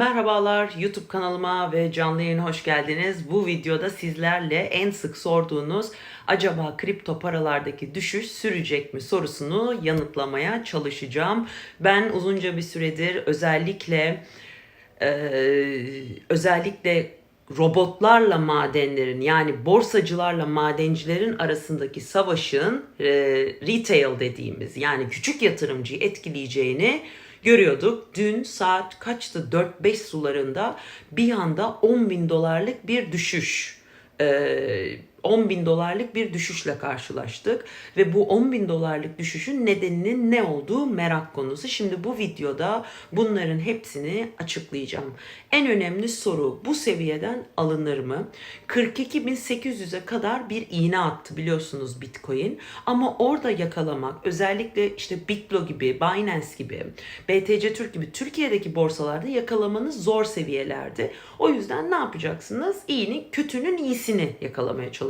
Merhabalar YouTube kanalıma ve canlı yayına hoş geldiniz. Bu videoda sizlerle en sık sorduğunuz acaba kripto paralardaki düşüş sürecek mi sorusunu yanıtlamaya çalışacağım. Ben uzunca bir süredir özellikle eee, özellikle robotlarla madenlerin yani borsacılarla madencilerin arasındaki savaşın e, retail dediğimiz yani küçük yatırımcıyı etkileyeceğini görüyorduk. Dün saat kaçtı 4-5 sularında bir anda 10 bin dolarlık bir düşüş e, 10 bin dolarlık bir düşüşle karşılaştık ve bu 10 bin dolarlık düşüşün nedeninin ne olduğu merak konusu. Şimdi bu videoda bunların hepsini açıklayacağım. En önemli soru bu seviyeden alınır mı? 42.800'e kadar bir iğne attı biliyorsunuz Bitcoin ama orada yakalamak özellikle işte Bitlo gibi, Binance gibi, BTC Türk gibi Türkiye'deki borsalarda yakalamanız zor seviyelerdi. O yüzden ne yapacaksınız? İyinin kötünün iyisini yakalamaya çalışacaksınız.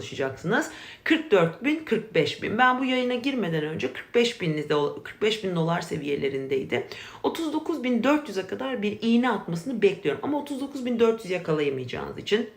44 bin, 45 bin. Ben bu yayına girmeden önce 45 bin, 45 bin dolar seviyelerindeydi. 39.400'e kadar bir iğne atmasını bekliyorum. Ama 39.400 yakalayamayacağınız için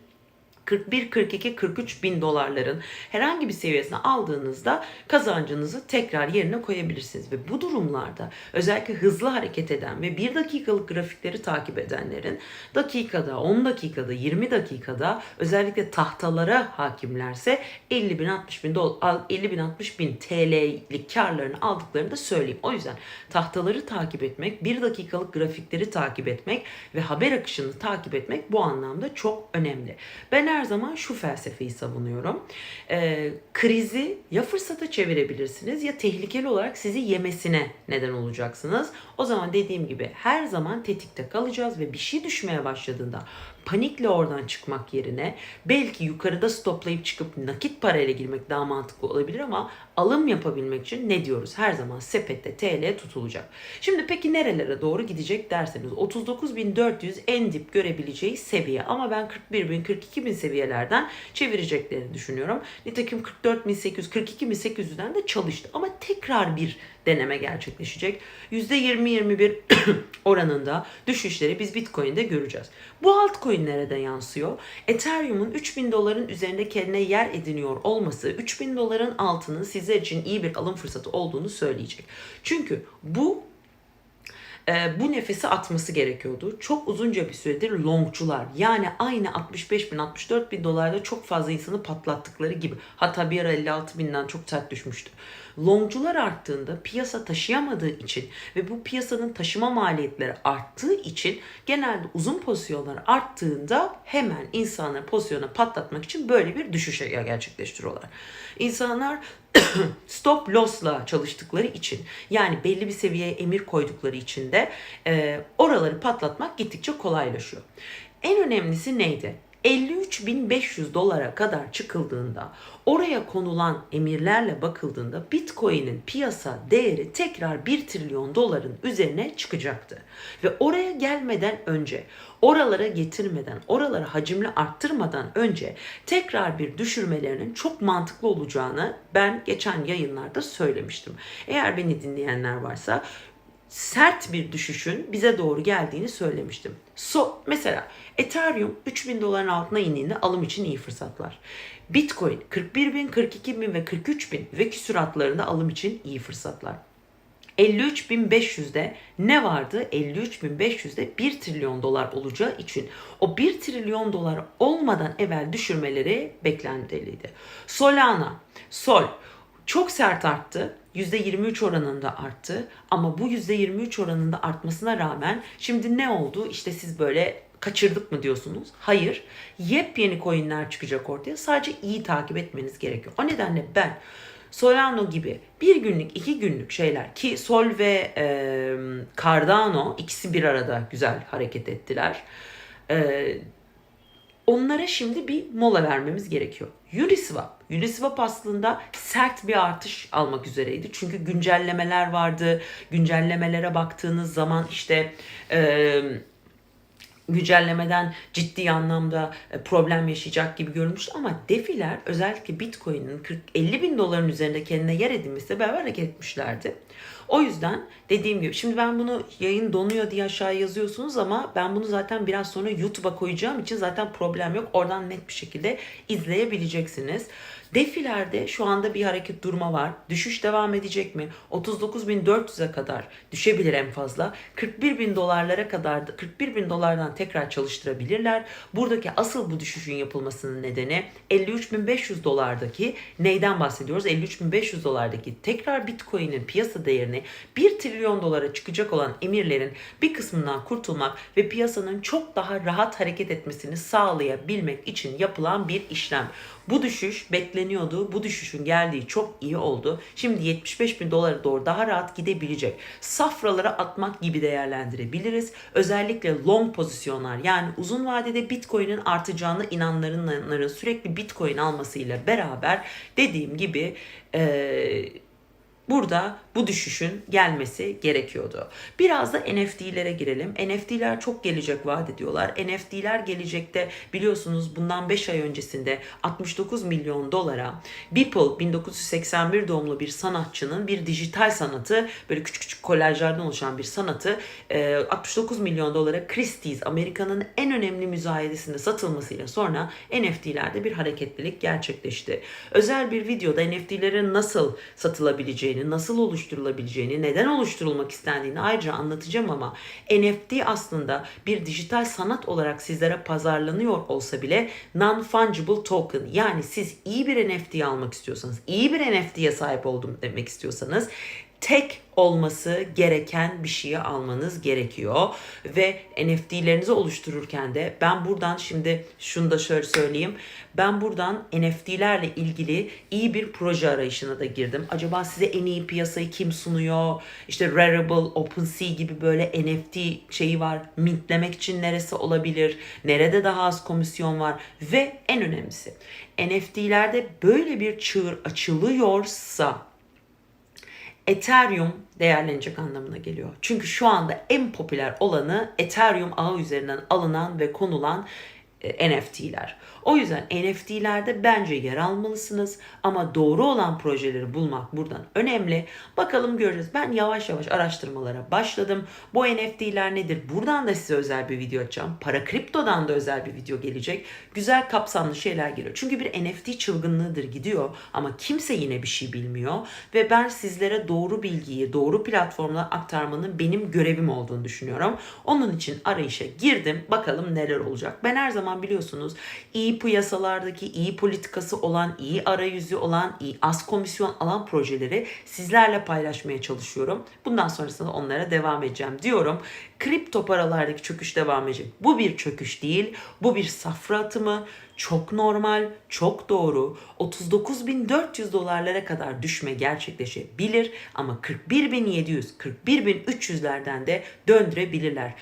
41, 42, 43 bin dolarların herhangi bir seviyesine aldığınızda kazancınızı tekrar yerine koyabilirsiniz. Ve bu durumlarda özellikle hızlı hareket eden ve 1 dakikalık grafikleri takip edenlerin dakikada, 10 dakikada, 20 dakikada özellikle tahtalara hakimlerse 50 bin, 60 bin, dolar, 50 bin, 60 bin TL'lik karlarını aldıklarını da söyleyeyim. O yüzden tahtaları takip etmek, 1 dakikalık grafikleri takip etmek ve haber akışını takip etmek bu anlamda çok önemli. Ben her zaman şu felsefeyi savunuyorum. Ee, krizi ya fırsata çevirebilirsiniz ya tehlikeli olarak sizi yemesine neden olacaksınız. O zaman dediğim gibi her zaman tetikte kalacağız ve bir şey düşmeye başladığında panikle oradan çıkmak yerine belki yukarıda stoplayıp çıkıp nakit parayla girmek daha mantıklı olabilir ama alım yapabilmek için ne diyoruz? Her zaman sepette TL tutulacak. Şimdi peki nerelere doğru gidecek derseniz 39.400 en dip görebileceği seviye ama ben 41.000 42.000 seviyelerden çevireceklerini düşünüyorum. Nitekim 44.800 42.800'den de çalıştı ama tekrar bir deneme gerçekleşecek. %20-21 oranında düşüşleri biz Bitcoin'de göreceğiz. Bu altcoin'lere de yansıyor. Ethereum'un 3000 doların üzerinde kendine yer ediniyor olması 3000 doların altının sizler için iyi bir alım fırsatı olduğunu söyleyecek. Çünkü bu e, bu nefesi atması gerekiyordu. Çok uzunca bir süredir longçular yani aynı 65 bin 64 bin dolarda çok fazla insanı patlattıkları gibi hatta bir ara 56 binden çok sert düşmüştü. Longcular arttığında piyasa taşıyamadığı için ve bu piyasanın taşıma maliyetleri arttığı için genelde uzun pozisyonlar arttığında hemen insanları pozisyona patlatmak için böyle bir düşüş gerçekleştiriyorlar. İnsanlar stop loss'la çalıştıkları için yani belli bir seviyeye emir koydukları için de e, oraları patlatmak gittikçe kolaylaşıyor. En önemlisi neydi? 53.500 dolara kadar çıkıldığında oraya konulan emirlerle bakıldığında Bitcoin'in piyasa değeri tekrar 1 trilyon doların üzerine çıkacaktı. Ve oraya gelmeden önce oralara getirmeden, oraları hacimli arttırmadan önce tekrar bir düşürmelerinin çok mantıklı olacağını ben geçen yayınlarda söylemiştim. Eğer beni dinleyenler varsa sert bir düşüşün bize doğru geldiğini söylemiştim. So, mesela Ethereum 3000 doların altına indiğinde alım için iyi fırsatlar. Bitcoin 41 bin, 42 bin ve 43 bin ve küsuratlarında alım için iyi fırsatlar. 53.500'de ne vardı? 53.500'de 1 trilyon dolar olacağı için o 1 trilyon dolar olmadan evvel düşürmeleri beklentiliydi. Solana, Sol çok sert arttı. %23 oranında arttı ama bu %23 oranında artmasına rağmen şimdi ne oldu? İşte siz böyle kaçırdık mı diyorsunuz? Hayır. Yepyeni coinler çıkacak ortaya. Sadece iyi takip etmeniz gerekiyor. O nedenle ben Solano gibi bir günlük, iki günlük şeyler ki Sol ve e, Cardano ikisi bir arada güzel hareket ettiler. E, onlara şimdi bir mola vermemiz gerekiyor. Uniswap. Uniswap aslında sert bir artış almak üzereydi. Çünkü güncellemeler vardı. Güncellemelere baktığınız zaman işte e, güncellemeden ciddi anlamda e, problem yaşayacak gibi görünmüştü ama defiler özellikle Bitcoin'in 40 50 bin doların üzerinde kendine yer edinmesiyle beraber hareket etmişlerdi. O yüzden dediğim gibi şimdi ben bunu yayın donuyor diye aşağıya yazıyorsunuz ama ben bunu zaten biraz sonra YouTube'a koyacağım için zaten problem yok. Oradan net bir şekilde izleyebileceksiniz. Defilerde şu anda bir hareket durma var. Düşüş devam edecek mi? 39.400'e kadar düşebilir en fazla. 41.000 dolarlara kadar da 41 bin dolardan tekrar çalıştırabilirler. Buradaki asıl bu düşüşün yapılmasının nedeni 53.500 dolardaki neyden bahsediyoruz? 53.500 dolardaki tekrar Bitcoin'in piyasa değerini 1 trilyon dolara çıkacak olan emirlerin bir kısmından kurtulmak ve piyasanın çok daha rahat hareket etmesini sağlayabilmek için yapılan bir işlem. Bu düşüş bekleniyordu. Bu düşüşün geldiği çok iyi oldu. Şimdi 75 bin dolara doğru daha rahat gidebilecek. Safralara atmak gibi değerlendirebiliriz. Özellikle long pozisyonlar yani uzun vadede Bitcoin'in artacağını inananların sürekli Bitcoin almasıyla beraber dediğim gibi eee Burada bu düşüşün gelmesi gerekiyordu. Biraz da NFT'lere girelim. NFT'ler çok gelecek vaat ediyorlar. NFT'ler gelecekte biliyorsunuz bundan 5 ay öncesinde 69 milyon dolara Beeple 1981 doğumlu bir sanatçının bir dijital sanatı böyle küçük küçük kolajlardan oluşan bir sanatı 69 milyon dolara Christie's Amerika'nın en önemli müzayedesinde satılmasıyla sonra NFT'lerde bir hareketlilik gerçekleşti. Özel bir videoda NFT'lerin nasıl satılabileceğini nasıl oluşturulabileceğini, neden oluşturulmak istendiğini ayrıca anlatacağım ama NFT aslında bir dijital sanat olarak sizlere pazarlanıyor olsa bile non-fungible token yani siz iyi bir NFT almak istiyorsanız, iyi bir NFT'ye sahip oldum demek istiyorsanız tek olması gereken bir şeyi almanız gerekiyor. Ve NFT'lerinizi oluştururken de ben buradan şimdi şunu da şöyle söyleyeyim. Ben buradan NFT'lerle ilgili iyi bir proje arayışına da girdim. Acaba size en iyi piyasayı kim sunuyor? İşte Rarible, OpenSea gibi böyle NFT şeyi var. Mintlemek için neresi olabilir? Nerede daha az komisyon var? Ve en önemlisi NFT'lerde böyle bir çığır açılıyorsa Ethereum değerlenecek anlamına geliyor. Çünkü şu anda en popüler olanı Ethereum ağı üzerinden alınan ve konulan NFT'ler. O yüzden NFT'lerde bence yer almalısınız ama doğru olan projeleri bulmak buradan önemli. Bakalım göreceğiz. Ben yavaş yavaş araştırmalara başladım. Bu NFT'ler nedir? Buradan da size özel bir video açacağım. Para kriptodan da özel bir video gelecek. Güzel kapsamlı şeyler geliyor. Çünkü bir NFT çılgınlığıdır gidiyor ama kimse yine bir şey bilmiyor ve ben sizlere doğru bilgiyi doğru platformda aktarmanın benim görevim olduğunu düşünüyorum. Onun için arayışa girdim. Bakalım neler olacak. Ben her zaman biliyorsunuz iyi iyi piyasalardaki iyi politikası olan, iyi arayüzü olan, iyi az komisyon alan projeleri sizlerle paylaşmaya çalışıyorum. Bundan sonrasında onlara devam edeceğim diyorum. Kripto paralardaki çöküş devam edecek. Bu bir çöküş değil, bu bir safra atımı. Çok normal, çok doğru. 39.400 dolarlara kadar düşme gerçekleşebilir ama 41.700, 41.300'lerden de döndürebilirler.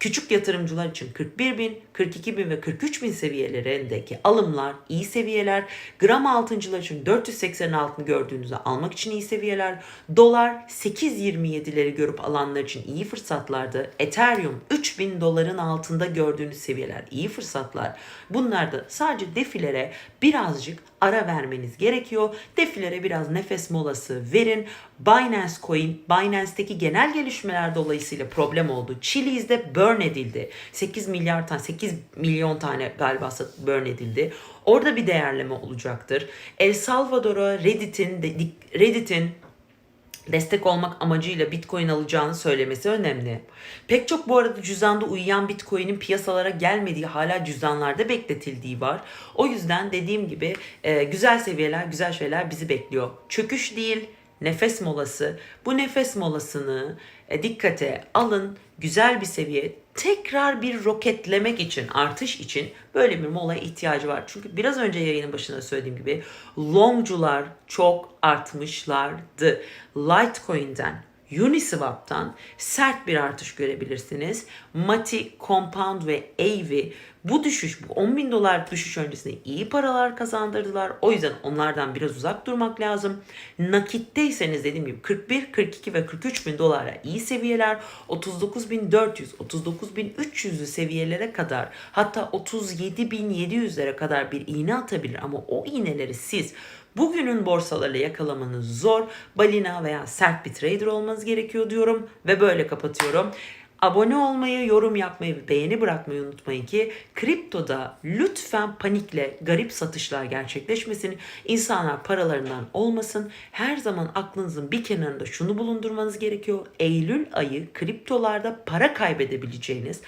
Küçük yatırımcılar için 41 bin, 42 bin ve 43 bin seviyelerindeki alımlar iyi seviyeler. Gram altıncılar için 480 altını gördüğünüzde almak için iyi seviyeler. Dolar 8.27'leri görüp alanlar için iyi fırsatlardı. Ethereum 3000 doların altında gördüğünüz seviyeler iyi fırsatlar. Bunlar da sadece defilere birazcık ara vermeniz gerekiyor. Defilere biraz nefes molası verin. Binance Coin, Binance'teki genel gelişmeler dolayısıyla problem oldu. Chili's'de burn edildi. 8 milyar tane, 8 milyon tane galiba burn edildi. Orada bir değerleme olacaktır. El Salvador'a Reddit'in Reddit'in destek olmak amacıyla Bitcoin alacağını söylemesi önemli. Pek çok bu arada cüzdanda uyuyan Bitcoin'in piyasalara gelmediği hala cüzdanlarda bekletildiği var. O yüzden dediğim gibi e, güzel seviyeler, güzel şeyler bizi bekliyor. Çöküş değil, nefes molası. Bu nefes molasını e, dikkate alın. Güzel bir seviye tekrar bir roketlemek için, artış için böyle bir molaya ihtiyacı var. Çünkü biraz önce yayının başında söylediğim gibi longcular çok artmışlardı. Litecoin'den Uniswap'tan sert bir artış görebilirsiniz. Mati, Compound ve Avi Bu düşüş, bu 10 bin dolar düşüş öncesinde iyi paralar kazandırdılar. O yüzden onlardan biraz uzak durmak lazım. Nakitteyseniz dediğim gibi 41, 42 ve 43 bin dolara iyi seviyeler. 39.400, 39.300'lü seviyelere kadar hatta 37.700'lere kadar bir iğne atabilir. Ama o iğneleri siz Bugünün borsalarıyla yakalamanız zor. Balina veya sert bir trader olmanız gerekiyor diyorum ve böyle kapatıyorum. Abone olmayı, yorum yapmayı ve beğeni bırakmayı unutmayın ki kriptoda lütfen panikle garip satışlar gerçekleşmesin. İnsanlar paralarından olmasın. Her zaman aklınızın bir kenarında şunu bulundurmanız gerekiyor. Eylül ayı kriptolarda para kaybedebileceğiniz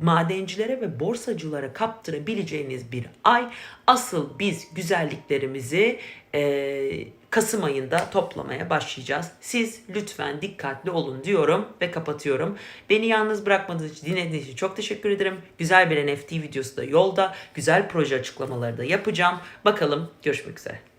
madencilere ve borsacılara kaptırabileceğiniz bir ay. Asıl biz güzelliklerimizi e, Kasım ayında toplamaya başlayacağız. Siz lütfen dikkatli olun diyorum ve kapatıyorum. Beni yalnız bırakmadığınız için dinlediğiniz için çok teşekkür ederim. Güzel bir NFT videosu da yolda. Güzel proje açıklamaları da yapacağım. Bakalım görüşmek üzere.